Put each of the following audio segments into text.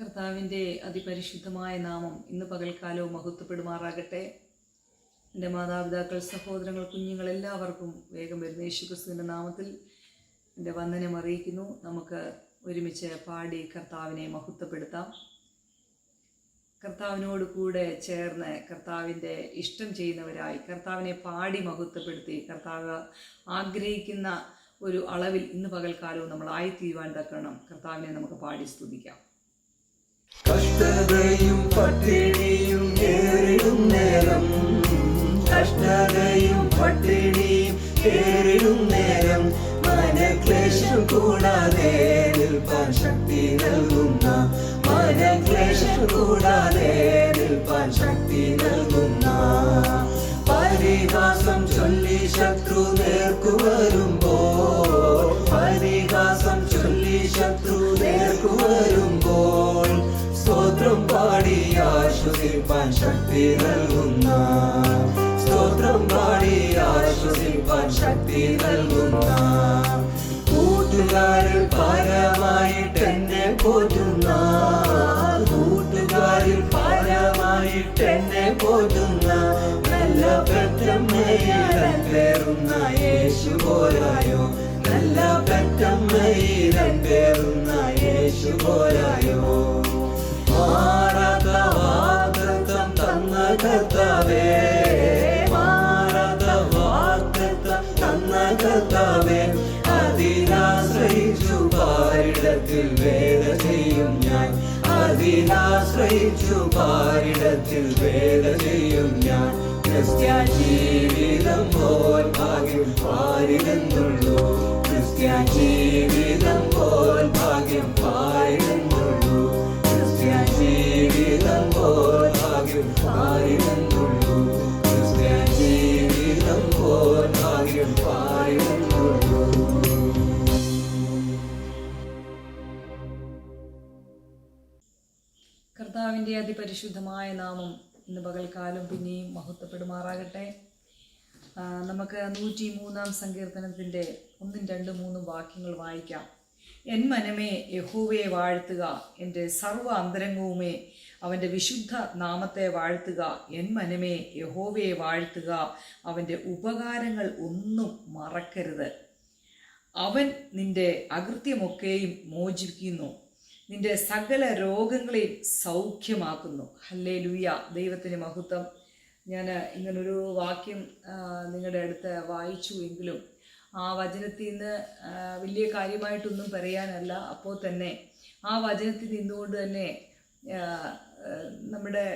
കർത്താവിന്റെ അതിപരിശുദ്ധമായ നാമം ഇന്ന് പകൽക്കാലവും മഹത്വപ്പെടുമാറാകട്ടെ. എന്റെ മാതാപിതാക്കൾ സഹോദരങ്ങൾ കുഞ്ഞുങ്ങൾ എല്ലാവർക്കും വേഗം വരുന്ന യേശുക്രിസ്തുവിന്റെ നാമത്തിൽ എന്റെ വന്ദനം അറിയിക്കുന്നു. നമുക്ക് ഒരുമിച്ച് പാടി കർത്താവിനെ മഹത്വപ്പെടുത്താം. കർത്താവിനോട് കൂടെ ചേർന്ന് കർത്താവിന്റെ ഇഷ്ടം ചെയ്യുന്നവരായി കർത്താവിനെ പാടി മഹത്വപ്പെടുത്തി കർത്താവ് ആഗ്രഹിക്കുന്ന ഒരു അളവിൽ ഇന്ന് പകൽക്കാലവും നമ്മൾ ആയിത്തീരുവാൻ തക്കണം കർത്താവിനെ നമുക്ക് പാടി സ്തുതിക്കാം. കഷ്ടതയും പട്ടിണിയും ഏറിടും നേരം. കഷ്ടതയും പട്ടിണിയും ഏറിടും നേരം. മനക്ലേശം കൂടാതെ നിൽപ്പാൻ ശക്തി നൽകുന്ന മനക്ലേശം കൂടാതെ നിൽപ്പാൻ ശക്തി നൽകുന്ന പരിഹാസം ചൊല്ലി ശത്രു നേർക്കു വരുമ്പോ പരിഹാസം ചൊല്ലി ശത്രു നേർക്കു വരുമ്പോൾ സ്തോത്രം പാടി ആശ്വസിപ്പാൻ ശക്തി നൽകുന്ന. സ്തോത്രം പാടി ആശ്വസിപ്പാൻ ശക്തി നൽകുന്ന. കൂട്ടുകാരിൽ പാരമായിട്ട് എന്നെ പോറ്റുന്ന കൂട്ടുകാരിൽ പാരമായിട്ട് എന്നെ പോറ്റുന്ന നല്ല പേറുന്ന യേശു പോരായോ നല്ല അതിനാശ്രയിച്ചു പാരിടത്തിൽ വേല ചെയ്യും ഞാൻ. ക്രിസ്ത്യാൻ ജീവിതം പോൽ ഭാഗ്യം പാരിടുന്നുള്ളൂ ക്രിസ്ത്യാൻ ജീവിതം അതിപരിശുദ്ധമായ നാമം ഇന്ന് പകൽക്കാലം പിന്നെയും മഹത്വപ്പെടുമാറാകട്ടെ. നമുക്ക് നൂറ്റി മൂന്നാം സങ്കീർത്തനത്തിന്റെ ഒന്നും രണ്ടും മൂന്നും വാക്യങ്ങൾ വായിക്കാം. എൻ മനമേ യഹോവയെ വാഴ്ത്തുക എന്റെ സർവ അന്തരംഗവുമേ അവന്റെ വിശുദ്ധ നാമത്തെ വാഴ്ത്തുക. എൻ മനമേ യഹോവയെ വാഴ്ത്തുക അവന്റെ ഉപകാരങ്ങൾ ഒന്നും മറക്കരുത്. അവൻ നിന്റെ അകൃത്യമൊക്കെയും മോചിക്കുന്നു നിന്റെ സകല രോഗങ്ങളെയും സൗഖ്യമാക്കുന്നു. ഹല്ലേ ലൂയ ദൈവത്തിന് മഹത്വം. ഞാൻ ഇങ്ങനൊരു വാക്യം നിങ്ങളുടെ അടുത്ത് വായിച്ചു എങ്കിലും ആ വചനത്തിൽ നിന്ന് വലിയ കാര്യമായിട്ടൊന്നും പറയാനല്ല. അപ്പോൾ തന്നെ ആ വചനത്തിൽ നിന്നുകൊണ്ട് തന്നെ നമ്മുടെ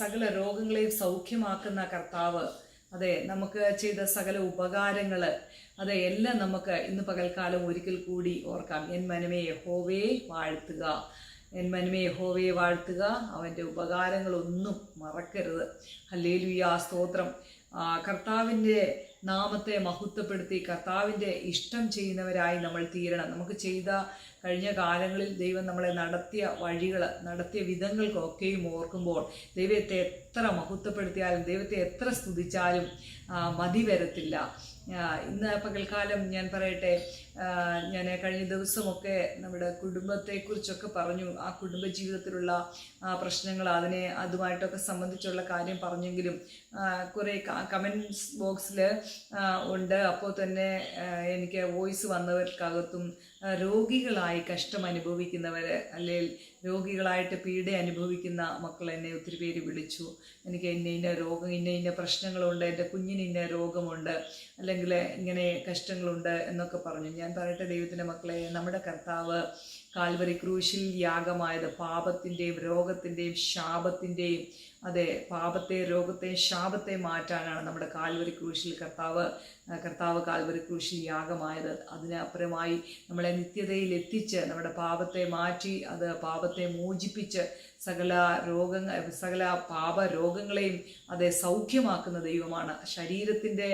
സകല രോഗങ്ങളെയും സൗഖ്യമാക്കുന്ന കർത്താവ് അതെ നമുക്ക് ചെയ്ത സകല ഉപകാരങ്ങൾ അതെ എല്ലാം നമുക്ക് ഇന്ന് പകൽക്കാലം ഒരിക്കൽ കൂടി ഓർക്കാം. എൻ മനമേ യഹോവയെ വാഴ്ത്തുക. എൻ മനമേ യഹോവയെ വാഴ്ത്തുക. അവന്റെ ഉപകാരങ്ങളൊന്നും മറക്കരുത്. ഹല്ലേലുയ സ്തോത്രം. കർത്താവിന്റെ നാമത്തെ മഹത്വപ്പെടുത്തി കർത്താവിന്റെ ഇഷ്ടം ചെയ്യുന്നവരായി നമ്മൾ തീരണം. നമുക്ക് ചെയ്ത കഴിഞ്ഞ കാലങ്ങളിൽ ദൈവം നമ്മളെ നടത്തിയ വഴികൾ നടത്തിയ വിധങ്ങൾക്കൊക്കെയും ഓർക്കുമ്പോൾ ദൈവത്തെ എത്ര മഹത്വപ്പെടുത്തിയാലും ദൈവത്തെ എത്ര സ്തുതിച്ചാലും മതി വരത്തില്ല. ഇന്ന് പകൽക്കാലം ഞാൻ പറയട്ടെ ഞാൻ കഴിഞ്ഞ ദിവസമൊക്കെ നമ്മുടെ കുടുംബത്തെക്കുറിച്ചൊക്കെ പറഞ്ഞു. ആ കുടുംബ ജീവിതത്തിലുള്ള പ്രശ്നങ്ങൾ അതിനെ അതുമായിട്ടൊക്കെ സംബന്ധിച്ചുള്ള കാര്യം പറഞ്ഞെങ്കിലും കുറേ കമൻസ് ബോക്സിൽ ഉണ്ട്. അപ്പോൾ തന്നെ എനിക്ക് വോയിസ് വന്നവർക്കകത്തും രോഗികളായി കഷ്ടം അനുഭവിക്കുന്നവർ അല്ലെങ്കിൽ രോഗികളായിട്ട് പീഡ അനുഭവിക്കുന്ന മക്കൾ എന്നെ ഒത്തിരി പേര് വിളിച്ചു. എനിക്ക് ഇന്ന ഇന്ന രോഗം ഇന്ന ഇന്ന പ്രശ്നങ്ങളുണ്ട് എന്റെ കുഞ്ഞിന് ഇന്ന രോഗമുണ്ട് അല്ലെങ്കിൽ ഇങ്ങനെ കഷ്ടങ്ങളുണ്ട് എന്നൊക്കെ പറഞ്ഞു. ഞാൻ പറയട്ടെ ദൈവത്തിന്റെ മക്കളെ നമ്മുടെ കർത്താവ് കാൽവരി ക്രൂശിൽ യാഗമായത് പാപത്തിന്റെയും രോഗത്തിന്റെയും ശാപത്തിന്റെയും അതെ പാപത്തെ രോഗത്തെ ശാപത്തെ മാറ്റാനാണ് നമ്മുടെ കാൽവരി ക്രൂശിൽ കർത്താവ് കർത്താവ് കാൽവരി ക്രൂശിൽ യാഗമായത്. അതിനപ്പുറമായി നമ്മളെ നിത്യതയിൽ എത്തിച്ച് നമ്മുടെ പാപത്തെ മാറ്റി അത് പാപത്തെ മോചിപ്പിച്ച് സകല രോഗങ്ങൾ സകല പാപ രോഗങ്ങളെയും അതെ സൗഖ്യമാക്കുന്ന ദൈവമാണ്. ശരീരത്തിന്റെ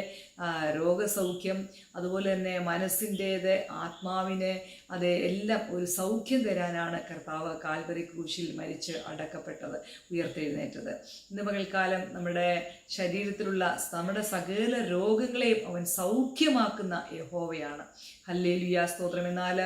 രോഗസൗഖ്യം അതുപോലെ തന്നെ മനസ്സിന്റേത് ആത്മാവിന് അതെ എല്ലാം ഒരു സൗഖ്യം തരാനാണ് കർത്താവ് കാൽവരി ക്രൂശിൽ മരിച്ച് അടക്കപ്പെട്ടത് ഉയർത്തെഴുന്നേറ്റത്. ഇന്ന് പകൽക്കാലം നമ്മുടെ ശരീരത്തിലുള്ള നമ്മുടെ സകല രോഗങ്ങളെയും അവൻ സൗഖ്യമാക്കുന്ന യഹോവയാണ്. ഹല്ലേലുയ സ്തോത്രം. എന്നാൽ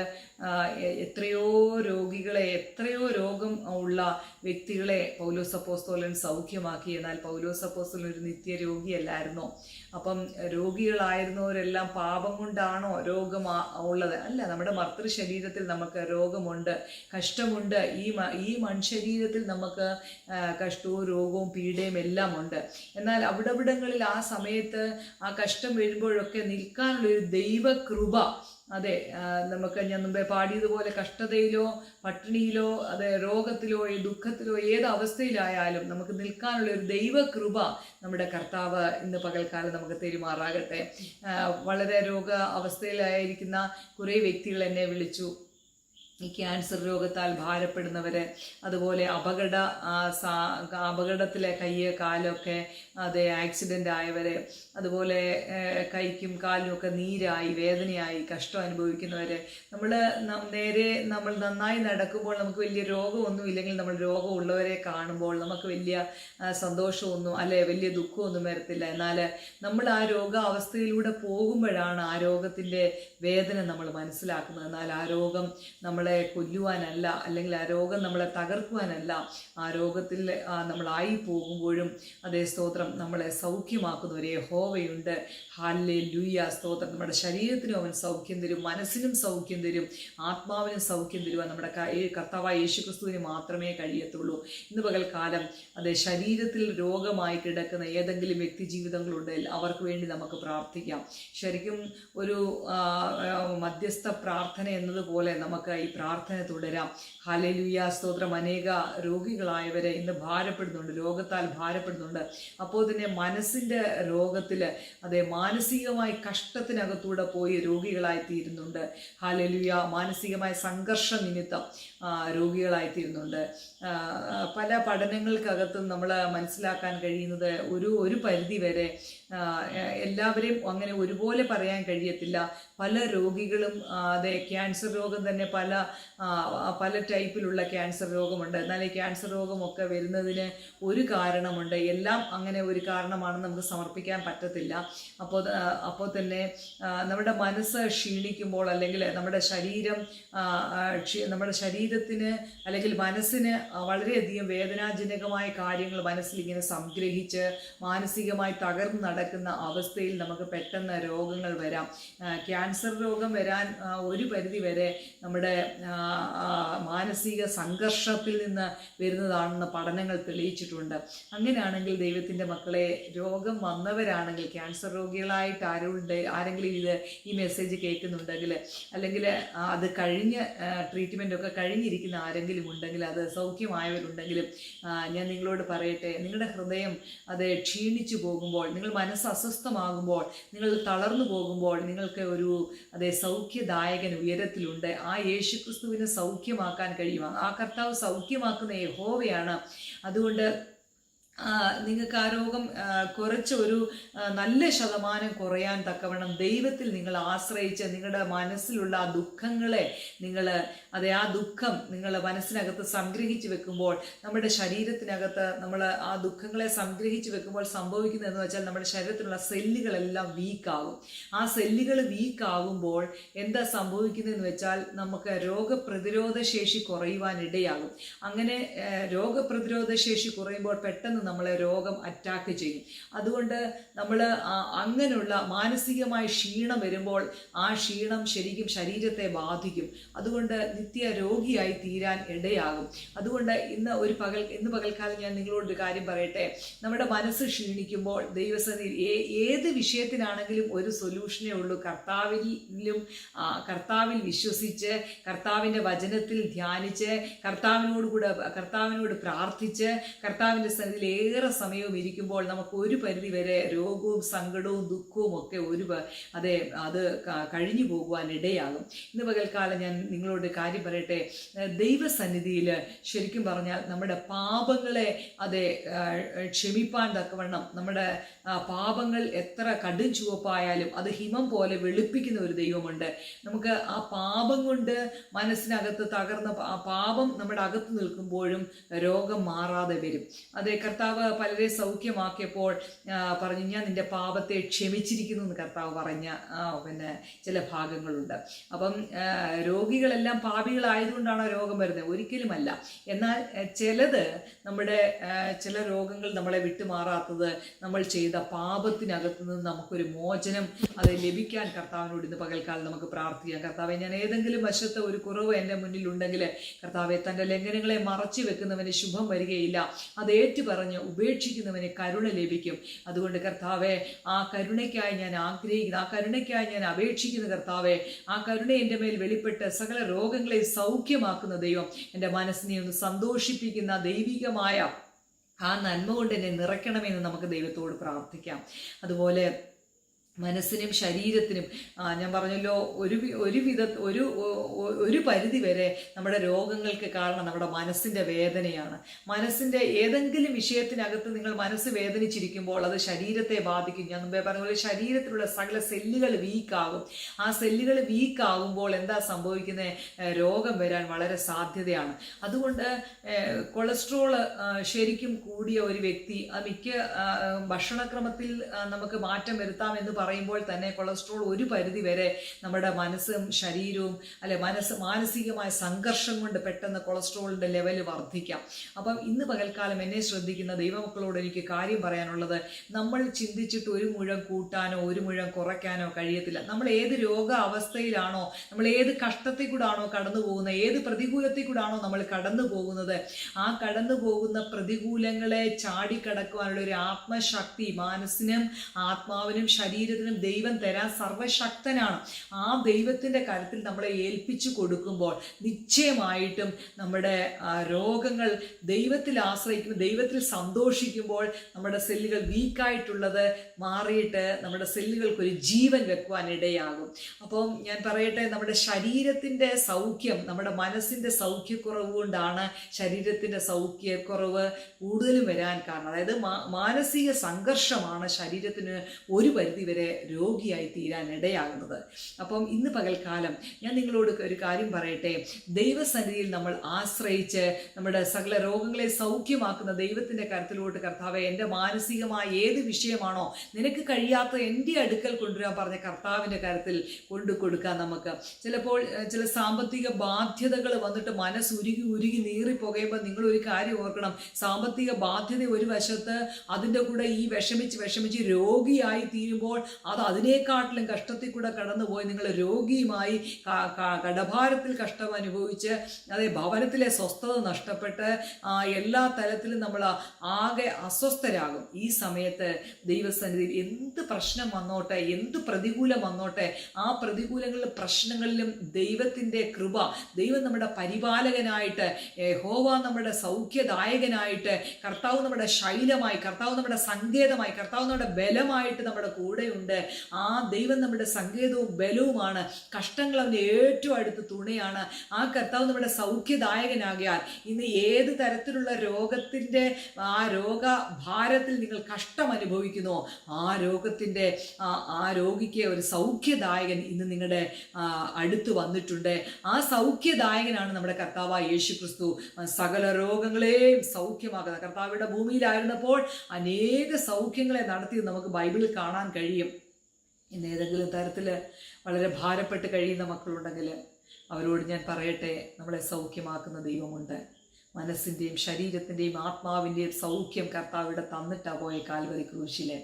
എത്രയോ രോഗികളെ എത്രയോ രോഗം ഉള്ള വ്യക്തികളെ പൗലോസ് അപ്പോസ്തോലൻ സൗഖ്യമാക്കി. എന്നാൽ പൗലോസ് അപ്പോസ്തോലൻ ഒരു നിത്യ രോഗിയല്ലായിരുന്നോ അപ്പം രോഗികളായിരുന്നവരെല്ലാം പാപം കൊണ്ടാണോ രോഗം ഉള്ളത്? അല്ല നമ്മുടെ മർത്തൃ ശരീരത്തിൽ നമുക്ക് രോഗമുണ്ട് കഷ്ടമുണ്ട്. ഈ ഈ മൺശരീരത്തിൽ നമുക്ക് കഷ്ടവും രോഗവും പീഡയും എല്ലാം ഉണ്ട്. എന്നാൽ അവിടവിടങ്ങളിൽ ആ സമയത്ത് ആ കഷ്ടം വരുമ്പോഴൊക്കെ നിൽക്കാനുള്ളൊരു ദൈവകൃപ അതെ നമുക്ക് ഞാൻ മുമ്പേ പാടിയതുപോലെ കഷ്ടതയിലോ പട്ടിണിയിലോ അതെ രോഗത്തിലോ ദുഃഖത്തിലോ ഏത് അവസ്ഥയിലായാലും നമുക്ക് നിൽക്കാനുള്ള ഒരു ദൈവകൃപ നമ്മുടെ കർത്താവ് ഇന്ന് പകൽക്കാലം നമുക്ക് തെരുമാറാകട്ടെ. വളരെ രോഗ അവസ്ഥയിലായിരിക്കുന്ന കുറേ വ്യക്തികൾ എന്നെ വിളിച്ചു. ഈ ക്യാൻസർ രോഗത്താൽ ഭാരപ്പെടുന്നവർ അതുപോലെ അപകട അപകടത്തിലെ കയ്യ് കാലൊക്കെ അത് ആക്സിഡന്റ് ആയവർ അതുപോലെ കൈക്കും കാലിനും ഒക്കെ നീരായി വേദനയായി കഷ്ടം അനുഭവിക്കുന്നവർ നമ്മൾ നേരെ നമ്മൾ നന്നായി നടക്കുമ്പോൾ നമുക്ക് വലിയ രോഗമൊന്നും ഇല്ലെങ്കിൽ നമ്മൾ രോഗമുള്ളവരെ കാണുമ്പോൾ നമുക്ക് വലിയ സന്തോഷമൊന്നും അല്ലെ വലിയ ദുഃഖമൊന്നും വരത്തില്ല. എന്നാൽ നമ്മൾ ആ രോഗാവസ്ഥയിലൂടെ പോകുമ്പോഴാണ് ആ രോഗത്തിന്റെ വേദന നമ്മൾ മനസ്സിലാക്കുന്നത്. എന്നാൽ ആ രോഗം നമ്മളെ കൊല്ലുവാനല്ല അല്ലെങ്കിൽ ആ രോഗം നമ്മളെ തകർക്കുവാനല്ല ആ രോഗത്തിൽ നമ്മളായി പോകുമ്പോഴും അതേ സ്തോത്രം നമ്മളെ സൗഖ്യമാക്കുന്ന. ഒരു യഹോവയുണ്ട്. ഹാലെ ലൂയ സ്തോത്രം. നമ്മുടെ ശരീരത്തിനും അവൻ സൗഖ്യം തരും മനസ്സിനും സൗഖ്യം തരും ആത്മാവിനും സൗഖ്യം തരുവാൻ നമ്മുടെ കർത്താവായ യേശു ക്രിസ്തുവിന് മാത്രമേ കഴിയത്തുള്ളൂ. ഇന്ന് പകൽക്കാലം അതേ ശരീരത്തിൽ രോഗമായി കിടക്കുന്ന ഏതെങ്കിലും വ്യക്തി ജീവിതങ്ങളുണ്ടെങ്കിൽ അവർക്ക് വേണ്ടി നമുക്ക് പ്രാർത്ഥിക്കാം. ശരിക്കും ഒരു മധ്യസ്ഥ പ്രാർത്ഥന എന്നതുപോലെ നമുക്ക് ഈ പ്രാർത്ഥന തുടരാം. ഹലലുയ സ്തോത്രം. അനേക രോഗികളായവരെ ഇന്ന് ഭാരപ്പെടുന്നുണ്ട്. രോഗത്താൽ ഭാരപ്പെടുന്നുണ്ട്. അപ്പോൾ തന്നെ മനസ്സിന്റെ രോഗത്തിൽ അതെ മാനസികമായി കഷ്ടത്തിനകത്തൂടെ പോയി രോഗികളായി തീരുന്നുണ്ട് ഹലലുയ മാനസികമായ സംഘർഷ നിമിത്തം രോഗികളായി തീരുന്നുണ്ട് പല പഠനങ്ങൾക്കകത്തും നമ്മൾ മനസ്സിലാക്കാൻ കഴിയുന്നത് ഒരു ഒരു പരിധി വരെ എല്ലാവരെയും അങ്ങനെ ഒരുപോലെ പറയാൻ കഴിയത്തില്ല. പല രോഗികളും അതെ ക്യാൻസർ രോഗം തന്നെ പല പല ടൈപ്പിലുള്ള ക്യാൻസർ രോഗമുണ്ട്. എന്നാൽ ഈ ക്യാൻസർ രോഗമൊക്കെ വരുന്നതിന് ഒരു കാരണമുണ്ട്. എല്ലാം അങ്ങനെ ഒരു കാരണമാണെന്ന് നമുക്ക് സമർപ്പിക്കാൻ പറ്റത്തില്ല. അപ്പോൾ അപ്പോൾ തന്നെ നമ്മുടെ മനസ്സ് ക്ഷീണിക്കുമ്പോൾ അല്ലെങ്കിൽ നമ്മുടെ ശരീരം നമ്മുടെ ശരീരത്തിന് അല്ലെങ്കിൽ മനസ്സിന് വളരെയധികം വേദനാജനകമായ കാര്യങ്ങൾ മനസ്സിൽ ഇങ്ങനെ സംഗ്രഹിച്ച് മാനസികമായി തകർന്ന് നടക്കുന്ന അവസ്ഥയിൽ നമുക്ക് പെട്ടെന്ന് രോഗങ്ങൾ വരാം. ക്യാൻസർ രോഗം വരാൻ ഒരു പരിധി വരെ നമ്മുടെ മാനസിക സംഘർഷത്തിൽ നിന്ന് വരുന്നതാണെന്ന് പഠനങ്ങൾ തെളിയിച്ചിട്ടുണ്ട്. അങ്ങനെയാണെങ്കിൽ ദൈവത്തിന്റെ മക്കളെ രോഗം വന്നവരാണെങ്കിൽ ക്യാൻസർ രോഗികളായിട്ട് ആരുണ്ട് ആരെങ്കിലും ഇത് ഈ മെസ്സേജ് കേൾക്കുന്നുണ്ടെങ്കിൽ അല്ലെങ്കിൽ അത് കഴിഞ്ഞ ട്രീറ്റ്മെന്റ് ഒക്കെ കഴിഞ്ഞിരിക്കുന്ന ആരെങ്കിലും ഉണ്ടെങ്കിൽ അത് സൗഖ്യമായവരുണ്ടെങ്കിലും ഞാൻ നിങ്ങളോട് പറയട്ടെ നിങ്ങളുടെ ഹൃദയം അത് ക്ഷീണിച്ചു പോകുമ്പോൾ നിങ്ങൾ മനസ്സ് അസ്വസ്ഥമാകുമ്പോൾ നിങ്ങൾ തളർന്നു പോകുമ്പോൾ നിങ്ങൾക്ക് ഒരു അതെ സൗഖ്യദായകൻ ഉയരത്തിലുണ്ട്. ആ യേശുക്രിസ്തുവിനെ സൗഖ്യമാക്കാൻ കഴിയും. ആ കർത്താവ് സൗഖ്യമാക്കുന്ന യഹോവയാണ്. അതുകൊണ്ട് നിങ്ങൾക്ക് ആ രോഗം കുറച്ച് ഒരു നല്ല ശതമാനം കുറയാൻ തക്കവണ്ണം ദൈവത്തിൽ നിങ്ങൾ ആശ്രയിച്ച് നിങ്ങളുടെ മനസ്സിലുള്ള ദുഃഖങ്ങളെ നിങ്ങൾ അതെ ആ ദുഃഖം നിങ്ങൾ മനസ്സിനകത്ത് സംഗ്രഹിച്ച് വെക്കുമ്പോൾ നമ്മുടെ ശരീരത്തിനകത്ത് നമ്മൾ ആ ദുഃഖങ്ങളെ സംഗ്രഹിച്ച് വെക്കുമ്പോൾ സംഭവിക്കുന്നത് എന്ന് വെച്ചാൽ നമ്മുടെ ശരീരത്തിലുള്ള സെല്ലുകളെല്ലാം വീക്കാകും ആ സെല്ലുകൾ വീക്കാകുമ്പോൾ എന്താ സംഭവിക്കുന്നതെന്ന് വെച്ചാൽ നമുക്ക് രോഗപ്രതിരോധ ശേഷി കുറയുവാൻ ഇടയാകും അങ്ങനെ രോഗപ്രതിരോധ ശേഷി കുറയുമ്പോൾ പെട്ടെന്ന് നമ്മളെ രോഗം അറ്റാക്ക് ചെയ്യും. അതുകൊണ്ട് നമ്മൾ അങ്ങനെയുള്ള മാനസികമായ ക്ഷീണം വരുമ്പോൾ ആ ക്ഷീണം ശരിക്കും ശരീരത്തെ ബാധിക്കും. അതുകൊണ്ട് നിത്യ രോഗിയായി തീരാൻ ഇടയാകും. അതുകൊണ്ട് ഇന്ന് ഒരു പകൽ ഇന്ന് പകൽക്കാലം ഞാൻ നിങ്ങളോടൊരു കാര്യം പറയട്ടെ. നമ്മുടെ മനസ്സ് ക്ഷീണിക്കുമ്പോൾ ദൈവസന്നിധി ഏത് വിഷയത്തിനാണെങ്കിലും ഒരു സൊല്യൂഷനേ ഉള്ളൂ. കർത്താവിലും കർത്താവിൽ വിശ്വസിച്ച് കർത്താവിന്റെ വചനത്തിൽ ധ്യാനിച്ച് കർത്താവിനോട് കൂടെ കർത്താവിനോട് പ്രാർത്ഥിച്ച് കർത്താവിന്റെ സന്നിധിയിൽ ഏറെ സമയവും ഇരിക്കുമ്പോൾ നമുക്ക് ഒരു പരിധി വരെ രോഗവും സങ്കടവും ദുഃഖവും ഒക്കെ ഒരു അതെ അത് കഴിഞ്ഞു പോകുവാൻ ഇടയാകും. ഇന്ന് പകൽക്കാലം ഞാൻ നിങ്ങളോട് ഒരു കാര്യം പറയട്ടെ. ദൈവസന്നിധിയിൽ ശരിക്കും പറഞ്ഞാൽ നമ്മുടെ പാപങ്ങളെ അതെ ക്ഷമിപ്പാൻ തക്കവണ്ണം നമ്മുടെ പാപങ്ങൾ എത്ര കടും ചുവപ്പായാലും അത് ഹിമം പോലെ വെളുപ്പിക്കുന്ന ഒരു ദൈവമുണ്ട്. നമുക്ക് ആ പാപം കൊണ്ട് മനസ്സിനകത്ത് തകർന്ന പാപം നമ്മുടെ അകത്ത് നിൽക്കുമ്പോഴും രോഗം മാറാതെ വരും. അതെ കർത്താവ് പലരെ സൗഖ്യമാക്കിയപ്പോൾ പറഞ്ഞു ഞാൻ നിന്റെ പാപത്തെ ക്ഷമിച്ചിരിക്കുന്നു എന്ന് കർത്താവ് പറഞ്ഞ പിന്നെ ചില ഭാഗങ്ങളുണ്ട്. അപ്പം രോഗികളെല്ലാം പാപ പാപികളായതുകൊണ്ടാണോ രോഗം വരുന്നത്. ഒരിക്കലുമല്ല. എന്നാൽ ചിലത് നമ്മുടെ ചില രോഗങ്ങൾ നമ്മളെ വിട്ടുമാറാത്തത് നമ്മൾ ചെയ്ത പാപത്തിനകത്ത് നിന്ന് നമുക്കൊരു മോചനം അത് ലഭിക്കാൻ കർത്താവിനോട് ഇന്ന് പകൽക്കാലം നമുക്ക് പ്രാർത്ഥിക്കാം. കർത്താവെ ഞാൻ ഏതെങ്കിലും വശത്ത് ഒരു കുറവ് എന്റെ മുന്നിലുണ്ടെങ്കിൽ കർത്താവെ തന്റെ ലംഘനങ്ങളെ മറച്ചു വെക്കുന്നവന് ശുഭം വരികയില്ല. അത് ഏറ്റു പറഞ്ഞ് ഉപേക്ഷിക്കുന്നവന് കരുണ ലഭിക്കും. അതുകൊണ്ട് കർത്താവെ ആ കരുണയ്ക്കായി ഞാൻ ആഗ്രഹിക്കുന്നു. ആ കരുണയ്ക്കായി ഞാൻ അപേക്ഷിക്കുന്ന കർത്താവെ. ആ കരുണ എന്റെ മേൽ വെളിപ്പെട്ട് സകല രോഗങ്ങളെ സൗഖ്യമാക്കുന്ന ദൈവം എന്റെ മനസ്സിനെ ഒന്ന് സന്തോഷിപ്പിക്കുന്ന ദൈവികമായ ആ നന്മ കൊണ്ട് എന്നെ നിറയ്ക്കണമെന്ന് നമുക്ക് ദൈവത്തോട് പ്രാർത്ഥിക്കാം. അതുപോലെ മനസ്സിനും ശരീരത്തിനും. ഞാൻ പറഞ്ഞല്ലോ ഒരു ഒരു വിധ ഒരു ഒരു പരിധി വരെ നമ്മുടെ രോഗങ്ങൾക്ക് കാരണം നമ്മുടെ മനസ്സിന്റെ വേദനയാണ്. മനസ്സിന്റെ ഏതെങ്കിലും വിഷയത്തിനകത്ത് നിങ്ങൾ മനസ്സ് വേദനിച്ചിരിക്കുമ്പോൾ അത് ശരീരത്തെ ബാധിക്കും. ഞാൻ മുമ്പേ പറഞ്ഞ പോലെ ശരീരത്തിലുള്ള സകല സെല്ലുകൾ വീക്കാകും. ആ സെല്ലുകൾ വീക്കാകുമ്പോൾ എന്താ സംഭവിക്കുന്നത് രോഗം വരാൻ വളരെ സാധ്യതയാണ്. അതുകൊണ്ട് കൊളസ്ട്രോൾ ശരിക്കും കൂടിയ ഒരു വ്യക്തി അത് മിക്ക ഭക്ഷണക്രമത്തിൽ നമുക്ക് മാറ്റം വരുത്താം എന്ന് പറയുമ്പോൾ തന്നെ കൊളസ്ട്രോൾ ഒരു പരിധി വരെ നമ്മുടെ മനസ്സും ശരീരവും അല്ലെ മനസ്സ് മാനസികമായ സംഘർഷം കൊണ്ട് പെട്ടെന്ന് കൊളസ്ട്രോളിന്റെ ലെവൽ വർദ്ധിക്കാം. അപ്പം ഇന്ന് പകൽക്കാലം എന്നെ ശ്രദ്ധിക്കുന്ന ദൈവമക്കളോട് എനിക്ക് കാര്യം പറയാനുള്ളത് നമ്മൾ ചിന്തിച്ചിട്ട് ഒരു മുഴം കൂട്ടാനോ ഒരു മുഴം കുറയ്ക്കാനോ കഴിയത്തില്ല. നമ്മൾ ഏത് രോഗാവസ്ഥയിലാണോ നമ്മൾ ഏത് കഷ്ടത്തിൽ കൂടാണോ കടന്നു പോകുന്നത് ഏത് പ്രതികൂലത്തിൽ കൂടാണോ നമ്മൾ കടന്നു പോകുന്നത് ആ കടന്നു പോകുന്ന പ്രതികൂലങ്ങളെ ചാടിക്കടക്കുവാനുള്ള ഒരു ആത്മശക്തി മനസ്സിനും ആത്മാവിനും ശരീരത്തിനും ദൈവം തരാൻ സർവശക്തനാണ്. ആ ദൈവത്തിന്റെ കാര്യത്തിൽ നമ്മളെ ഏൽപ്പിച്ചു കൊടുക്കുമ്പോൾ നിശ്ചയമായിട്ടും നമ്മുടെ രോഗങ്ങൾ ദൈവത്തിൽ ആശ്രയിക്കുമ്പോൾ ദൈവത്തിൽ സന്തോഷിക്കുമ്പോൾ നമ്മുടെ സെല്ലുകൾ വീക്കായിട്ടുള്ളത് മാറിയിട്ട് നമ്മുടെ സെല്ലുകൾക്കൊരു ജീവൻ വെക്കുവാൻ ഇടയാകും. അപ്പം ഞാൻ പറയട്ടെ നമ്മുടെ ശരീരത്തിന്റെ സൗഖ്യം നമ്മുടെ മനസ്സിന്റെ സൗഖ്യക്കുറവ് കൊണ്ടാണ് ശരീരത്തിന്റെ സൗഖ്യക്കുറവ് കൂടുതലും വരാൻ കാരണം. അതായത് മാനസിക സംഘർഷമാണ് ശരീരത്തിന് ഒരു പരിധിവരെ രോഗിയായി തീരാൻ ഇടയാകുന്നത്. അപ്പം ഇന്ന് പകൽക്കാലം ഞാൻ നിങ്ങളോട് ഒരു കാര്യം പറയട്ടെ. ദൈവസന്നിധിയിൽ നമ്മൾ ആശ്രയിച്ച് നമ്മുടെ സകല രോഗങ്ങളെ സൗഖ്യമാക്കുന്ന ദൈവത്തിന്റെ കരുത്തിലോട്ട് കർത്താവെ എന്റെ മാനസികമായ ഏത് വിഷയമാണോ നിനക്ക് കഴിയാത്ത എന്റെ അടുക്കൽ കൊണ്ടുവരാൻ പറഞ്ഞ കർത്താവിന്റെ കരുത്തിൽ കൊണ്ടു കൊടുക്കാൻ നമുക്ക്. ചിലപ്പോൾ ചില സാമ്പത്തിക ബാധ്യതകൾ വന്നിട്ട് മനസ്സ് ഉരുകി ഉരുകി നീറി പുകയുമ്പോൾ നിങ്ങൾ ഒരു കാര്യം ഓർക്കണം. സാമ്പത്തിക ബാധ്യത ഒരു വശത്ത് അതിന്റെ കൂടെ ഈ വിഷമിച്ച് വിഷമിച്ച് രോഗിയായി തീരുമ്പോൾ അത് അതിനേക്കാട്ടിലും കഷ്ടത്തിൽ കൂടെ കടന്നുപോയി. നിങ്ങൾ രോഗിയുമായി കടഭാരത്തിൽ കഷ്ടം അനുഭവിച്ച് അതെ ഭവനത്തിലെ സ്വസ്ഥത നഷ്ടപ്പെട്ട് എല്ലാ തലത്തിലും നമ്മൾ ആകെ അസ്വസ്ഥരാകും. ഈ സമയത്ത് ദൈവസന്നിധിയിൽ എന്ത് പ്രശ്നം വന്നോട്ടെ എന്ത് പ്രതികൂലം വന്നോട്ടെ ആ പ്രതികൂലങ്ങളിലും പ്രശ്നങ്ങളിലും ദൈവത്തിന്റെ കൃപ ദൈവം നമ്മുടെ പരിപാലകനായിട്ട് ഹോവ നമ്മുടെ സൗഖ്യദായകനായിട്ട് കർത്താവ് നമ്മുടെ ശൈലമായി കർത്താവ് നമ്മുടെ സങ്കേതമായി കർത്താവ് നമ്മുടെ ബലമായിട്ട് നമ്മുടെ കൂടെയുണ്ട് ആ ദൈവം നമ്മുടെ സങ്കേതവും ബലവുമാണ്. കഷ്ടങ്ങൾ അവന് ഏറ്റവും അടുത്ത തുണയാണ്. ആ കർത്താവ് നമ്മുടെ സൗഖ്യദായകനാകിയാൽ ഇന്ന് ഏത് തരത്തിലുള്ള രോഗത്തിന്റെ ആ രോഗ ഭാരത്തിൽ നിങ്ങൾ കഷ്ടം അനുഭവിക്കുന്നു ആ രോഗത്തിന്റെ ആ രോഗിക്ക് ഒരു സൗഖ്യദായകൻ ഇന്ന് നിങ്ങളുടെ അടുത്ത് വന്നിട്ടുണ്ട്. ആ സൗഖ്യദായകനാണ് നമ്മുടെ കർത്താവ് യേശു ക്രിസ്തു സകല രോഗങ്ങളെയും സൗഖ്യമാക്കുന്നത് കർത്താവിയുടെ ഭൂമിയിലായിരുന്നപ്പോൾ അനേക സൗഖ്യങ്ങളെ നടത്തി നമുക്ക് ബൈബിളിൽ കാണാൻ കഴിയും. ഇന്ന് ഏതെങ്കിലും തരത്തിൽ വളരെ ഭാരപ്പെട്ട് കഴിയുന്ന മക്കളുണ്ടെങ്കിൽ അവരോട് ഞാൻ പറയട്ടെ നമ്മളെ സൗഖ്യമാക്കുന്ന ദൈവമുണ്ട്. മനസ്സിന്റെയും ശരീരത്തിന്റെയും ആത്മാവിന്റെയും സൗഖ്യം കർത്താവിടെ തന്നിട്ടാ പോയ കാൽവരി ക്രൂശിലെ.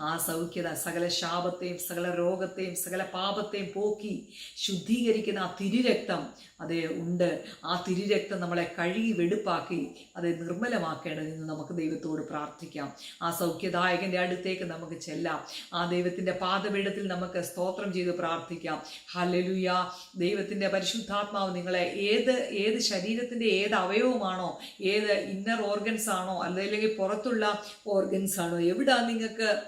ആ സൗഖ്യത സകല ശാപത്തെയും സകല രോഗത്തെയും സകല പാപത്തെയും പോക്കി ശുദ്ധീകരിക്കുന്ന ആ തിരുരക്തം അത് ഉണ്ട്. ആ തിരുരക്തം നമ്മളെ കഴുകി വെടുപ്പാക്കി അത് നിർമ്മലമാക്കേണ്ടതെന്ന് നമുക്ക് ദൈവത്തോട് പ്രാർത്ഥിക്കാം. ആ സൗഖ്യദായകന്റെ അടുത്തേക്ക് നമുക്ക് ചെല്ലാം. ആ ദൈവത്തിന്റെ പാദപീഠത്തിൽ നമുക്ക് സ്തോത്രം ചെയ്ത് പ്രാർത്ഥിക്കാം. ഹലലുയ ദൈവത്തിന്റെ പരിശുദ്ധാത്മാവ് നിങ്ങളെ ഏത് ഏത് ശരീരത്തിന്റെ ഏത് അവയവമാണോ ഏത് ഇന്നർ ഓർഗൻസ് ആണോ അല്ലെങ്കിൽ പുറത്തുള്ള ഓർഗൻസ് ആണോ എവിടാ നിങ്ങൾക്ക്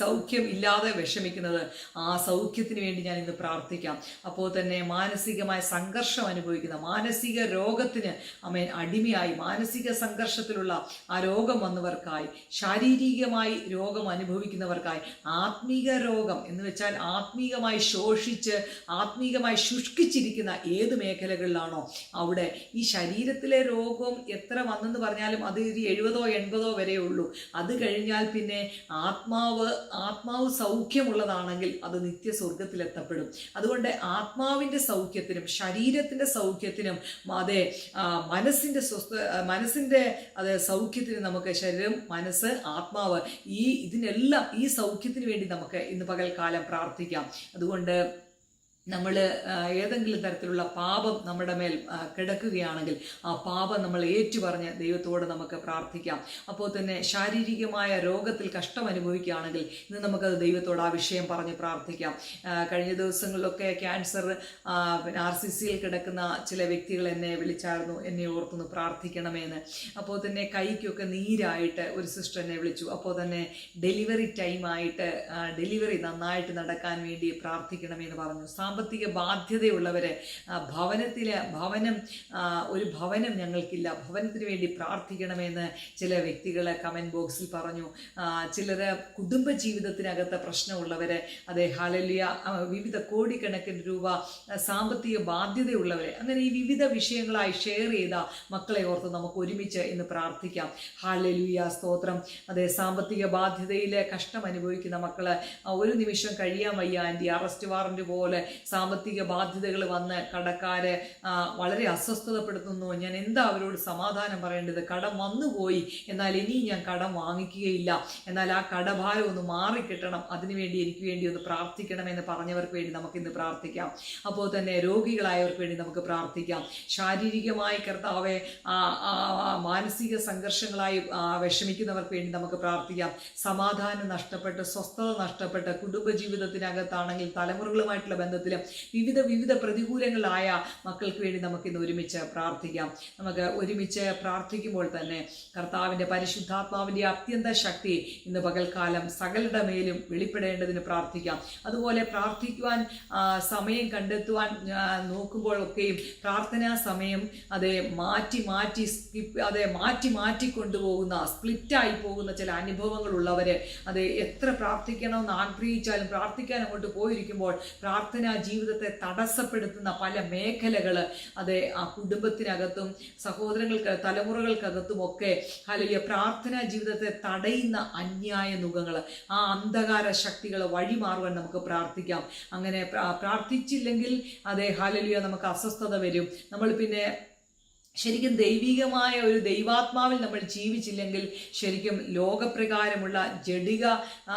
സൗഖ്യം ഇല്ലാതെ വിഷമിക്കുന്നത്. ആ സൗഖ്യത്തിന് വേണ്ടി ഞാൻ ഇന്ന് പ്രാർത്ഥിക്കാം. അപ്പോൾ തന്നെ മാനസികമായ സംഘർഷം അനുഭവിക്കുന്ന മാനസിക രോഗത്തിന് അമ്മേൻ അടിമയായി മാനസിക സംഘർഷത്തിലുള്ള ആ രോഗം വന്നവർക്കായി ശാരീരികമായി രോഗം അനുഭവിക്കുന്നവർക്കായി ആത്മീക രോഗം എന്ന് വെച്ചാൽ ആത്മീകമായി ശോഷിച്ച് ആത്മീകമായി ശുഷ്കിച്ചിരിക്കുന്ന ഏത് മേഖലകളിലാണോ അവിടെ ഈ ശരീരത്തിലെ രോഗം എത്ര വന്നെന്ന് പറഞ്ഞാലും അത് ഒരു എഴുപതോ എൺപതോ വരെ ഉള്ളൂ അത് കഴിഞ്ഞാൽ പിന്നെ ആത്മാവ് ആത്മാവ് സൗഖ്യമുള്ളതാണെങ്കിൽ അത് നിത്യ സ്വർഗത്തിലെത്തപ്പെടും അതുകൊണ്ട് ആത്മാവിന്റെ സൗഖ്യത്തിനും ശരീരത്തിന്റെ സൗഖ്യത്തിനും അതെ മനസ്സിന്റെ സ്വസ്ഥ മനസ്സിന്റെ അതെ സൗഖ്യത്തിനും നമുക്ക് ശരീരം മനസ്സ് ആത്മാവ് ഈ ഇതിനെല്ലാം ഈ സൗഖ്യത്തിന് വേണ്ടി നമുക്ക് ഇന്ന് പകൽക്കാലം പ്രാർത്ഥിക്കാം. അതുകൊണ്ട് നമ്മൾ ഏതെങ്കിലും തരത്തിലുള്ള പാപം നമ്മുടെ മേൽ കിടക്കുകയാണെങ്കിൽ ആ പാപം നമ്മൾ ഏറ്റുപറഞ്ഞ് ദൈവത്തോട് നമുക്ക് പ്രാർത്ഥിക്കാം. അപ്പോൾ തന്നെ ശാരീരികമായ രോഗത്തിൽ കഷ്ടം അനുഭവിക്കുകയാണെങ്കിൽ ഇന്ന് നമുക്കത് ദൈവത്തോട് ആ വിഷയം പറഞ്ഞ് പ്രാർത്ഥിക്കാം. കഴിഞ്ഞ ദിവസങ്ങളിലൊക്കെ ക്യാൻസർ ആർ സി സിയിൽ കിടക്കുന്ന ചില വ്യക്തികൾ എന്നെ വിളിച്ചായിരുന്നു എന്നെ ഓർത്തൊന്ന് പ്രാർത്ഥിക്കണമെന്ന്. അപ്പോൾ തന്നെ കൈക്കൊക്കെ നീരായിട്ട് ഒരു സിസ്റ്റർ എന്നെ വിളിച്ചു. അപ്പോൾ തന്നെ ഡെലിവറി ടൈമായിട്ട് ഡെലിവറി നന്നായിട്ട് നടക്കാൻ വേണ്ടി പ്രാർത്ഥിക്കണമെന്ന് പറഞ്ഞു. സാമ്പത്തിക ബാധ്യതയുള്ളവരെ ഭവനത്തിൽ ഭവനം ഒരു ഭവനം ഞങ്ങൾക്കില്ല. ഭവനത്തിന് വേണ്ടി പ്രാർത്ഥിക്കണമെന്ന് ചില വ്യക്തികൾ കമന്റ് ബോക്സിൽ പറഞ്ഞു. ചിലർ കുടുംബ ജീവിതത്തിനകത്ത് പ്രശ്നമുള്ളവർ അതെ ഹാലലിയ വിവിധ കോടിക്കണക്കിന് രൂപ സാമ്പത്തിക ബാധ്യതയുള്ളവരെ അങ്ങനെ ഈ വിവിധ വിഷയങ്ങളായി ഷെയർ ചെയ്ത മക്കളെ ഓർത്ത് നമുക്ക് ഒരുമിച്ച് ഇന്ന് പ്രാർത്ഥിക്കാം. ഹാലലിയ സ്തോത്രം. അതെ സാമ്പത്തിക ബാധ്യതയിൽ കഷ്ടം അനുഭവിക്കുന്ന മക്കൾ ഒരു നിമിഷം കഴിയാൻ വയ്യ. ആന്റി അറസ്റ്റ് വാറന്റ് പോലെ സാമ്പത്തിക ബാധ്യതകൾ വന്ന് കടക്കാരെ വളരെ അസ്വസ്ഥതപ്പെടുത്തുന്നു. ഞാൻ എന്താ അവരോട് സമാധാനം പറയേണ്ടത്? കടം വന്നുപോയി എന്നാൽ ഇനി ഞാൻ കടം വാങ്ങിക്കുകയില്ല. എന്നാൽ ആ കടഭാരം ഒന്ന് മാറിക്കിട്ടണം. അതിനുവേണ്ടി എനിക്ക് വേണ്ടി ഒന്ന് പ്രാർത്ഥിക്കണം എന്ന് പറഞ്ഞവർക്ക് വേണ്ടി നമുക്ക് ഇന്ന് പ്രാർത്ഥിക്കാം. അപ്പോൾ തന്നെ രോഗികളായവർക്ക് വേണ്ടി നമുക്ക് പ്രാർത്ഥിക്കാം. ശാരീരികമായി കർത്താവെ മാനസിക സംഘർഷങ്ങളായി വിഷമിക്കുന്നവർക്ക് വേണ്ടി നമുക്ക് പ്രാർത്ഥിക്കാം. സമാധാനം നഷ്ടപ്പെട്ട് സ്വസ്ഥത നഷ്ടപ്പെട്ട് കുടുംബജീവിതത്തിനകത്താണെങ്കിൽ തലമുറകളുമായിട്ടുള്ള ബന്ധത്തിലും വിവിധ വിവിധ പ്രതികൂലങ്ങളായ മക്കൾക്ക് വേണ്ടി നമുക്ക് ഇന്ന് ഒരുമിച്ച് പ്രാർത്ഥിക്കാം. നമുക്ക് ഒരുമിച്ച് പ്രാർത്ഥിക്കുമ്പോൾ തന്നെ കർത്താവിന്റെ പരിശുദ്ധാത്മാവിന്റെ അത്യന്ത ശക്തി ഇന്ന് പകൽക്കാലം സകലരുടെ മേലും വെളിപ്പെടേണ്ടതിന് പ്രാർത്ഥിക്കാം. അതുപോലെ പ്രാർത്ഥിക്കുവാൻ സമയം കണ്ടെത്തുവാൻ നോക്കുമ്പോഴൊക്കെയും പ്രാർത്ഥനാ സമയം അതെ മാറ്റി മാറ്റി സ്കിപ്പ് അതെ മാറ്റി മാറ്റി കൊണ്ടുപോകുന്ന സ്പ്ലിറ്റായി പോകുന്ന ചില അനുഭവങ്ങളുള്ളവർ അത് എത്ര പ്രാർത്ഥിക്കണമെന്ന് ആഗ്രഹിച്ചാലും പ്രാർത്ഥിക്കാൻ അങ്ങോട്ട് പോയിരിക്കുമ്പോൾ പ്രാർത്ഥനാ ജീവിതത്തെ തടസ്സപ്പെടുത്തുന്ന പല മേഖലകൾ അത് ആ കുടുംബത്തിനകത്തും സഹോദരങ്ങൾക്ക് തലമുറകൾക്കകത്തും ഒക്കെ അല്ലെങ്കിൽ പ്രാർത്ഥനാ ജീവിതത്തെ തടയുന്ന അന്യായ നുഖങ്ങൾ ആ അന്ധകാര ശക്തികൾ വഴിമാറുവാൻ നമുക്ക് പ്രാർത്ഥിക്കാം. അങ്ങനെ പ്രാർത്ഥിച്ചില്ലെങ്കിൽ അതെ ഹാലലിയ നമുക്ക് അസ്വസ്ഥത വരും. നമ്മൾ പിന്നെ ശരിക്കും ദൈവികമായ ഒരു ദൈവാത്മാവിൽ നമ്മൾ ജീവിച്ചില്ലെങ്കിൽ ശരിക്കും ലോകപ്രകാരമുള്ള ജഡിക ആ,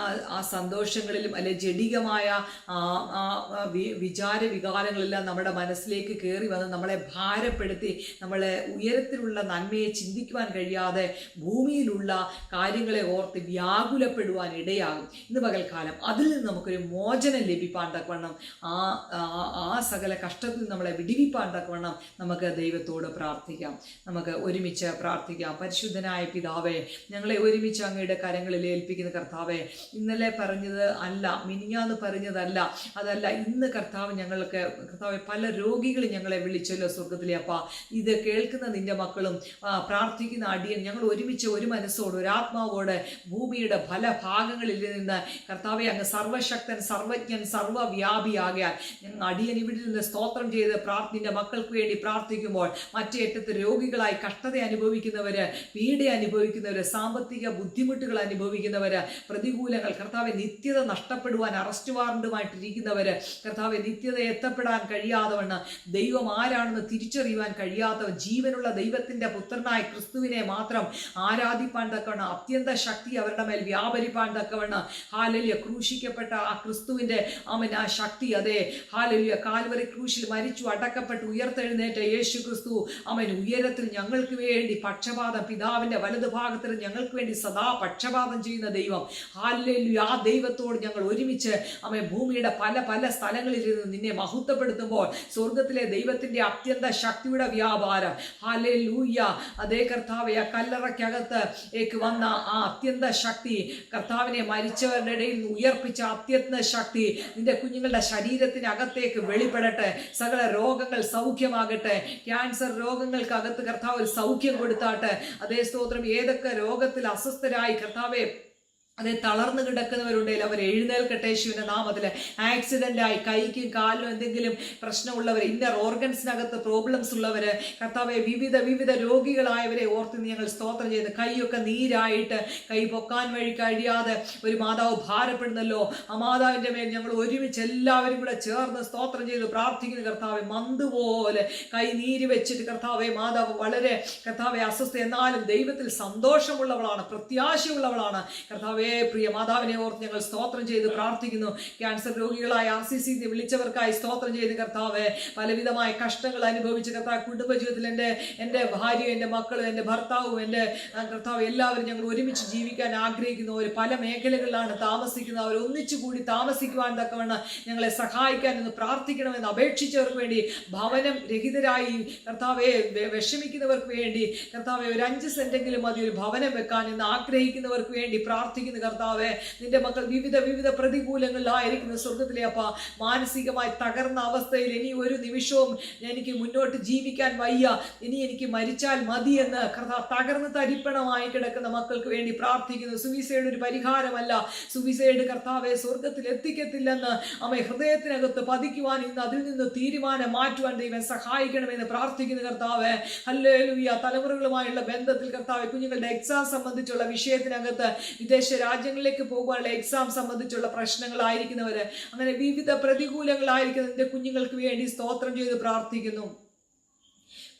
സന്തോഷങ്ങളിലും അല്ലെ ജഡികമായ വിചാര വികാരങ്ങളെല്ലാം നമ്മുടെ മനസ്സിലേക്ക് കയറി വന്ന് നമ്മളെ ഭാരപ്പെടുത്തി നമ്മളെ ഉയരത്തിലുള്ള നന്മയെ ചിന്തിക്കുവാൻ കഴിയാതെ ഭൂമിയിലുള്ള കാര്യങ്ങളെ ഓർത്ത് വ്യാകുലപ്പെടുവാൻ ഇടയാകും. ഇന്ന് പകൽക്കാലം അതിൽ നിന്ന് നമുക്കൊരു മോചനം ലഭിപ്പാൻ തക്കവണ്ണം ആ ആ- സകല കഷ്ടത്തിൽ നമ്മളെ വിടിവിപ്പാൻ തക്കവണ്ണം നമുക്ക് ദൈവത്തോട് പ്രാർത്ഥിക്കാം. നമുക്ക് ഒരുമിച്ച് പ്രാർത്ഥിക്കാം. പരിശുദ്ധനായ പിതാവേ ഞങ്ങളെ ഒരുമിച്ച് അങ്ങയുടെ കരങ്ങളിൽ ഏൽപ്പിക്കുന്ന കർത്താവേ ഇന്നലെ പറഞ്ഞത് അല്ല മിനിഞ്ഞാന്ന് പറഞ്ഞതല്ല അതല്ല ഇന്ന് കർത്താവ് ഞങ്ങൾക്ക് കർത്താവെ പല രോഗികൾ ഞങ്ങളെ വിളിച്ചല്ലോ സ്വർഗത്തിലെ അപ്പ. ഇത് കേൾക്കുന്ന നിന്റെ മക്കളും പ്രാർത്ഥിക്കുന്ന അടിയൻ ഞങ്ങൾ ഒരുമിച്ച് ഒരു മനസ്സോട് ഒരാത്മാവോട് ഭൂമിയുടെ പല ഭാഗങ്ങളിൽ നിന്ന് കർത്താവെ അങ്ങ് സർവശക്തൻ സർവജ്ഞൻ സർവവ്യാപിയാകയാൽ ഞങ്ങൾ അടിയൻ ഇവിടെ നിന്ന് സ്തോത്രം ചെയ്ത് പ്രാർത്ഥിന്റെ മക്കൾക്ക് വേണ്ടി പ്രാർത്ഥിക്കുമ്പോൾ മറ്റേ അറ്റത്ത് രോഗികളായി കഷ്ടത അനുഭവിക്കുന്നവര് പീഡ അനുഭവിക്കുന്നവര് സാമ്പത്തിക ബുദ്ധിമുട്ടുകൾ അനുഭവിക്കുന്നവര് പ്രതികൂലങ്ങൾ കർത്താവെ നിത്യത നഷ്ടപ്പെടുവാൻ അറസ്റ്റ് വാറണ്ടുമായിട്ടിരിക്കുന്നവര് കർത്താവെ നിത്യത എത്തപ്പെടാൻ കഴിയാത്തവണ്ണം ദൈവം ആരാണെന്ന് തിരിച്ചറിയുവാൻ കഴിയാത്തവൻ ജീവനുള്ള ദൈവത്തിന്റെ പുത്രനായ ക്രിസ്തുവിനെ മാത്രം ആരാധിപ്പാൻ തക്കവണ്ണം അത്യന്ത ശക്തി അവരുടെ മേൽ വ്യാപരിപ്പാൻ തക്കവണ്ണം. ഹാലലിയ ക്രൂശിക്കപ്പെട്ട ആ ക്രിസ്തുവിന്റെ അവൻ ആ ശക്തി അതെ. ഹാലലിയ കാൽവറി ക്രൂശിൽ മരിച്ചു അടക്കപ്പെട്ട് ഉയർത്തെഴുന്നേറ്റ യേശു ക്രിസ്തു അവൻ ഉയരത്തിൽ ഞങ്ങൾക്ക് വേണ്ടി പക്ഷപാതം പിതാവിന്റെ വലതുഭാഗത്തിൽ ഞങ്ങൾക്ക് വേണ്ടി സദാ പക്ഷപാതം ചെയ്യുന്ന ദൈവം. ആല്ലു ആ ദൈവത്തോട് ഞങ്ങൾ ഒരുമിച്ച് അവൻ ഭൂമിയുടെ പല പല സ്ഥലങ്ങളിൽ ഇരുന്ന് നിന്നെ മഹത്വപ്പെടുത്തുമ്പോൾ സ്വർഗത്തിലെ ദൈവത്തിന്റെ അത്യന്ത ശക്തിയുടെ വ്യാപാരം. ഹാലേ ലൂയ്യ അതേ കർത്താവ് ആ കല്ലറയ്ക്കകത്ത് വന്ന ആ അത്യന്ത ശക്തി കർത്താവിനെ മരിച്ചവരുടെ ഇടയിൽ ഉയർപ്പിച്ച അത്യന്ത ശക്തി നിന്റെ കുഞ്ഞുങ്ങളുടെ ശരീരത്തിനകത്തേക്ക് വെളിപ്പെടട്ടെ. സകല രോഗങ്ങൾ സൗഖ്യമാകട്ടെ. ക്യാൻസർ രോഗങ്ങൾക്കകത്ത് കർത്താവ് ഒരു സൗഖ്യം കൊടുത്താട്ടെ. അതേ സ്തോത്രം ഏതൊക്കെ രോഗത്തിൽ അസ്വസ്ഥരായി കർത്താവെ അതെ തളർന്നു കിടക്കുന്നവരുണ്ടെങ്കിൽ അവർ എഴുന്നേൽക്കട്ടെ ശിവന്റെ നാമത്തിൽ ആക്സിഡന്റ് ആയി കൈക്കും കാലിനും എന്തെങ്കിലും പ്രശ്നമുള്ളവർ ഇന്നർ ഓർഗൻസിനകത്ത് പ്രോബ്ലംസ് ഉള്ളവർ കർത്താവെ വിവിധ വിവിധ രോഗികളായവരെ ഓർത്ത് ഞങ്ങൾ സ്തോത്രം ചെയ്ത് കൈയൊക്കെ നീരായിട്ട് കൈ പൊക്കാൻ വഴി കഴിയാതെ ഒരു മാതാവ് ഭാരപ്പെടുന്നല്ലോ. ആ മാതാവിന്റെ മേൽ ഞങ്ങൾ ഒരുമിച്ച് എല്ലാവരും കൂടെ ചേർന്ന് സ്തോത്രം ചെയ്ത്. പ്രാർത്ഥിക്കുന്നു കർത്താവെ മന്ത് പോലെ കൈ നീര് വെച്ചിട്ട് കർത്താവെ മാതാവ് വളരെ കർത്താവെ അസ്വസ്ഥ എന്നാലും ദൈവത്തിൽ സന്തോഷമുള്ളവളാണ് പ്രത്യാശയുള്ളവളാണ്. കർത്താവെ പ്രിയ മാതാവിനെ ഓർത്ത് ഞങ്ങൾ സ്തോത്രം ചെയ്ത് പ്രാർത്ഥിക്കുന്നു. ക്യാൻസർ രോഗികളായ ആർ സി സി വിളിച്ചവർക്കായി സ്തോത്രം ചെയ്ത് കർത്താവ് പലവിധമായ കഷ്ടങ്ങൾ അനുഭവിച്ച കർത്താവ് കുടുംബജീവിതത്തിൽ എന്റെ എന്റെ ഭാര്യയും എന്റെ മക്കളും എന്റെ ഭർത്താവും എന്റെ കർത്താവ് എല്ലാവരും ഞങ്ങൾ ഒരുമിച്ച് ജീവിക്കാൻ ആഗ്രഹിക്കുന്നവർ പല മേഖലകളിലാണ് താമസിക്കുന്നവർ ഒന്നിച്ചു കൂടി താമസിക്കുവാൻ തക്കവണ്ണം ഞങ്ങളെ സഹായിക്കാൻ എന്ന് പ്രാർത്ഥിക്കണമെന്ന് അപേക്ഷിച്ചവർക്ക് വേണ്ടി ഭവനം രഹിതരായി കർത്താവെ വിഷമിക്കുന്നവർക്ക് വേണ്ടി കർത്താവെ ഒരു അഞ്ച് സെന്റെങ്കിലും മതി ഒരു ഭവനം വെക്കാൻ എന്ന് ആഗ്രഹിക്കുന്നവർക്ക് വേണ്ടി പ്രാർത്ഥിക്കുന്ന. കർത്താവെ നിന്റെ മക്കൾ വിവിധ വിവിധ പ്രതികൂലങ്ങളിലായിരിക്കുന്ന. സ്വർഗത്തിലെ അപ്പ മാനസികമായി തകർന്ന അവസ്ഥയിൽ ഇനി ഒരു നിമിഷവും എനിക്ക് മുന്നോട്ട് ജീവിക്കാൻ വയ്യ. ഇനി എനിക്ക് മരിച്ചാൽ മതി എന്ന് കർത്താവ് തകർന്ന് തരിപ്പണമായി കിടക്കുന്ന മക്കൾക്ക് വേണ്ടി പ്രാർത്ഥിക്കുന്നു. സുവിസൈഡ് ഒരു പരിഹാരമല്ല. സുവിസൈഡ് കർത്താവെ സ്വർഗത്തിൽ എത്തിക്കത്തില്ലെന്ന് അമ്മ ഹൃദയത്തിനകത്ത് പതിക്കുവാൻ ഇന്ന് അതിൽ നിന്ന് തീരുമാനം മാറ്റുവാൻ ദൈവം സഹായിക്കണമെന്ന് പ്രാർത്ഥിക്കുന്നു കർത്താവ്. ഹല്ലേലൂയ. തലമുറകളുമായുള്ള ബന്ധത്തിൽ കർത്താവ് കുഞ്ഞുങ്ങളുടെ എക്സാം സംബന്ധിച്ചുള്ള വിഷയത്തിനകത്ത് വിദേശ രാജ്യങ്ങളിലേക്ക് പോകുവാനുള്ള എക്സാം സംബന്ധിച്ചുള്ള പ്രശ്നങ്ങളായിരിക്കുന്നവർ അങ്ങനെ വിവിധ പ്രതികൂലങ്ങളായിരിക്കുന്ന എന്റെ കുഞ്ഞുങ്ങൾക്ക് വേണ്ടി സ്തോത്രം ചെയ്ത് പ്രാർത്ഥിക്കുന്നു.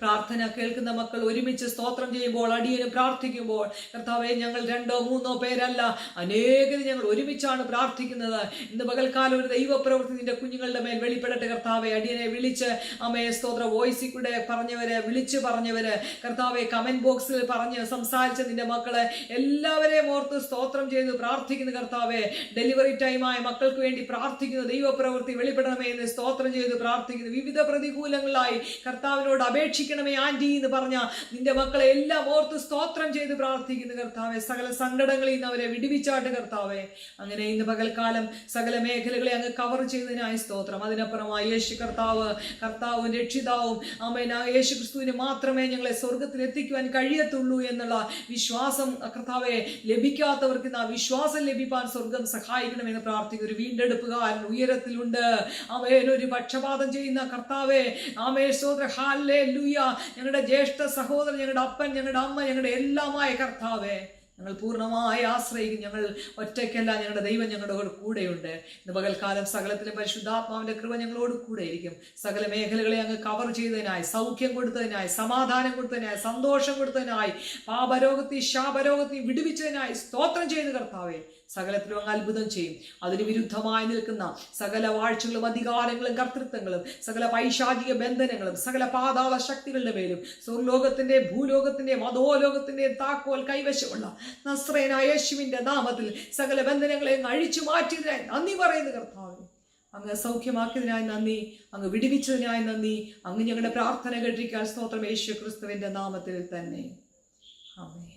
പ്രാർത്ഥന കേൾക്കുന്ന മക്കൾ ഒരുമിച്ച് സ്തോത്രം ചെയ്യുമ്പോൾ അടിയന് പ്രാർത്ഥിക്കുമ്പോൾ കർത്താവെ ഞങ്ങൾ രണ്ടോ മൂന്നോ പേരല്ല. അനേകം ഞങ്ങൾ ഒരുമിച്ചാണ് പ്രാർത്ഥിക്കുന്നത്. ഇന്ന് പകൽക്കാലം ഒരു ദൈവപ്രവൃത്തി നിന്റെ കുഞ്ഞുങ്ങളുടെ മേൽ വെളിപ്പെടട്ടെ കർത്താവെ. അടിയനെ വിളിച്ച് അമ്മയെ സ്തോത്ര. വോയിസിക്കൂടെ പറഞ്ഞവര് വിളിച്ച് പറഞ്ഞവര് കർത്താവെ കമന്റ് ബോക്സിൽ പറഞ്ഞ് സംസാരിച്ച നിന്റെ മക്കളെ എല്ലാവരെയും ഓർത്ത് സ്തോത്രം ചെയ്ത് പ്രാർത്ഥിക്കുന്ന കർത്താവെ. ഡെലിവറി ടൈമായ മക്കൾക്ക് വേണ്ടി പ്രാർത്ഥിക്കുന്ന. ദൈവപ്രവൃത്തി വെളിപ്പെടണമേ എന്ന് സ്തോത്രം ചെയ്ത് പ്രാർത്ഥിക്കുന്നു. വിവിധ പ്രതികൂലങ്ങളായി കർത്താവിനോട് അപേക്ഷിക്കണമേ ആന്റി എന്ന് പറഞ്ഞ നിന്റെ മക്കളെ എല്ലാം ഓർത്ത് സ്തോത്രം ചെയ്ത് പ്രാർത്ഥിക്കുന്നു കർത്താവെ സകല സങ്കടങ്ങളിൽ നിന്ന് അവരെ വിടുവിച്ചാട്ട് കർത്താവെ. അങ്ങനെ ഇന്ന് പകൽക്കാലം സകല മേഖലകളെ അങ്ങ് കവർ ചെയ്തതിനായി സ്തോത്രം. അതിനപ്പുറമായി യേശു കർത്താവ് കർത്താവും രക്ഷിതാവും അമ്മേന യേശു ക്രിസ്തുവിന് മാത്രമേ ഞങ്ങളെ സ്വർഗത്തിൽ എത്തിക്കുവാൻ കഴിയത്തുള്ളൂ എന്നുള്ള വിശ്വാസം കർത്താവെ ലഭിക്കാത്തവർക്ക് ആ വിശ്വാസം ലഭിപ്പാൻ സ്വർഗം സഹായിക്കണമെന്ന് പ്രാർത്ഥിക്കുന്നു ഒരു വീണ്ടെടുപ്പുകാരൻ ഉയരത്തിലുണ്ട്. അവൻ ഒരു പക്ഷപാതം ചെയ്യുന്ന കർത്താവെ ആമേ സ്തോത്ര. ഹാലേ ലൂയ ഞങ്ങളുടെ ജ്യേഷ്ഠ സഹോദരൻ ഞങ്ങളുടെ അപ്പൻ ഞങ്ങളുടെ അമ്മ ഞങ്ങളുടെ എല്ലാമായ കർത്താവേ ഞങ്ങൾ പൂർണമായി ആശ്രയിക്കും ഞങ്ങൾ ഒറ്റയ്ക്കല്ല ഞങ്ങളുടെ ദൈവം ഞങ്ങളുടെ കൂടെയുണ്ട്. ഇന്ന് പകൽക്കാലം സകലത്തിലെ പരിശുദ്ധാത്മാവിന്റെ കൃപ ഞങ്ങളോട് കൂടെ ഇരിക്കും സകല മേഖലകളെ അങ്ങ് കവർ ചെയ്തതിനായി സൗഖ്യം കൊടുത്തതിനായി സമാധാനം കൊടുത്തതിനായി സന്തോഷം കൊടുത്തതിനായി പാപരോഗത്തി ശാപരോഗത്തി വിടുവിച്ചതിനായി സ്തോത്രം ചെയ്ത് കർത്താവെ. സകലത്തിലും അങ്ങ് അത്ഭുതം ചെയ്യും. അതിന് വിരുദ്ധമായി നിൽക്കുന്ന സകല വാഴ്ചകളും അധികാരങ്ങളും കർത്തൃത്വങ്ങളും സകല പൈശാചിക ബന്ധനങ്ങളും സകല പാതാള ശക്തികളുടെ മേലും സ്വർലോകത്തിന്റെ ഭൂലോകത്തിന്റെ മതോലോകത്തിന്റെ താക്കോൽ കൈവശമുള്ള നസ്രേനായ യേശുവിന്റെ നാമത്തിൽ സകല ബന്ധനങ്ങളെ അഴിച്ചു മാറ്റിയതിനായി നന്ദി പറയുന്നു കർത്താവ്. അങ്ങ് സൗഖ്യമാക്കിയതിനായി നന്ദി അങ്ങ് വിടുവിച്ചതിനായി നന്ദി അങ്ങ് ഞങ്ങളുടെ പ്രാർത്ഥന കേട്ടിരിക്കാൻ സ്തോത്രം യേശു ക്രിസ്തുവിന്റെ നാമത്തിൽ തന്നെ. ആമേൻ.